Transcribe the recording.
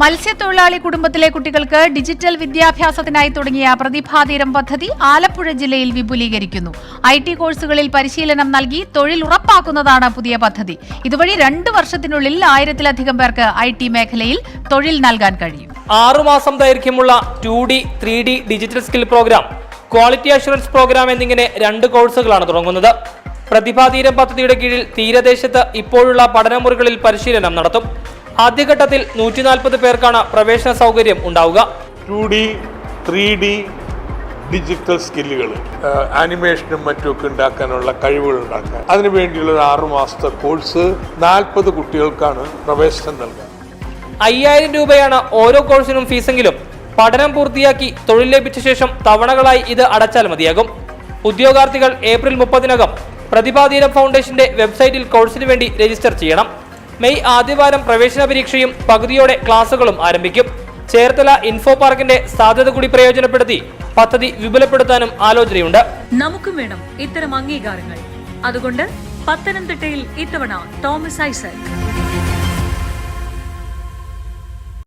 മത്സ്യത്തൊഴിലാളി കുടുംബത്തിലെ കുട്ടികൾക്ക് ഡിജിറ്റൽ വിദ്യാഭ്യാസത്തിനായി തുടങ്ങിയ പ്രതിഭാതീരം പദ്ധതി ആലപ്പുഴ ജില്ലയിൽ വിപുലീകരിക്കുന്നു. ഐ ടി കോഴ്സുകളിൽ പരിശീലനം നൽകി തൊഴിൽ ഉറപ്പാക്കുന്നതാണ് പുതിയ പദ്ധതി. ഇതുവഴി രണ്ട് വർഷത്തിനുള്ളിൽ ആയിരത്തിലധികം പേർക്ക് ഐ ടി മേഖലയിൽ തൊഴിൽ നൽകാൻ കഴിയും. ആറുമാസം ദൈർഘ്യമുള്ള two D three D digital skill programme quality assurance programme എന്നിങ്ങനെ രണ്ട് കോഴ്സുകളാണ് തുടങ്ങുന്നത്. പ്രതിഭാതീരം പദ്ധതിയുടെ കീഴിൽ തീരദേശത്ത് ഇപ്പോഴുള്ള പഠനമുറികളിൽ പരിശീലനം നടത്തും. ആദ്യഘട്ടത്തിൽ നൂറ്റി നാൽപ്പത് പേർക്കാണ് പ്രവേശന സൗകര്യം ഉണ്ടാവുക. Two D three D digital സ്കില്ലുകൾ ആനിമേഷനും മറ്റുമൊക്കെ ഉണ്ടാക്കാനുള്ള കഴിവുകൾ ഉണ്ടാക്കാൻ അതിനു വേണ്ടിയുള്ള ഒരു ആറു മാസത്തെ കോഴ്സ് നാൽപ്പത് കുട്ടികൾക്കാണ് പ്രവേശനം നൽകുക. അയ്യായിരം രൂപയാണ് ഓരോ കോഴ്സിനും ഫീസെങ്കിലും. പഠനം പൂർത്തിയാക്കി തൊഴിൽ ലഭിച്ച ശേഷം തവണകളായി ഇത് അടച്ചാൽ മതിയാകും. ഉദ്യോഗാർത്ഥികൾ ഏപ്രിൽ മുപ്പതിനകം പ്രതിഭാധീനം ഫൗണ്ടേഷന്റെ വെബ്സൈറ്റിൽ കോഴ്സിന് വേണ്ടി രജിസ്റ്റർ ചെയ്യണം. മെയ് ആദ്യവാരം പ്രവേശന പരീക്ഷയും പകുതിയോടെ ക്ലാസുകളും ആരംഭിക്കും. ചേർത്തല ഇൻഫോ പാർക്കിന്റെ സാധ്യത കൂടി പ്രയോജനപ്പെടുത്തി പദ്ധതി വിപുലപ്പെടുത്താനും ആലോചനയുണ്ട്. നമുക്കും വേണം ഇത്തരം അംഗീകാരങ്ങൾ. അതുകൊണ്ട് പത്തനംതിട്ടയിൽ ഇത്തവണ തോമസ് ഐസക്.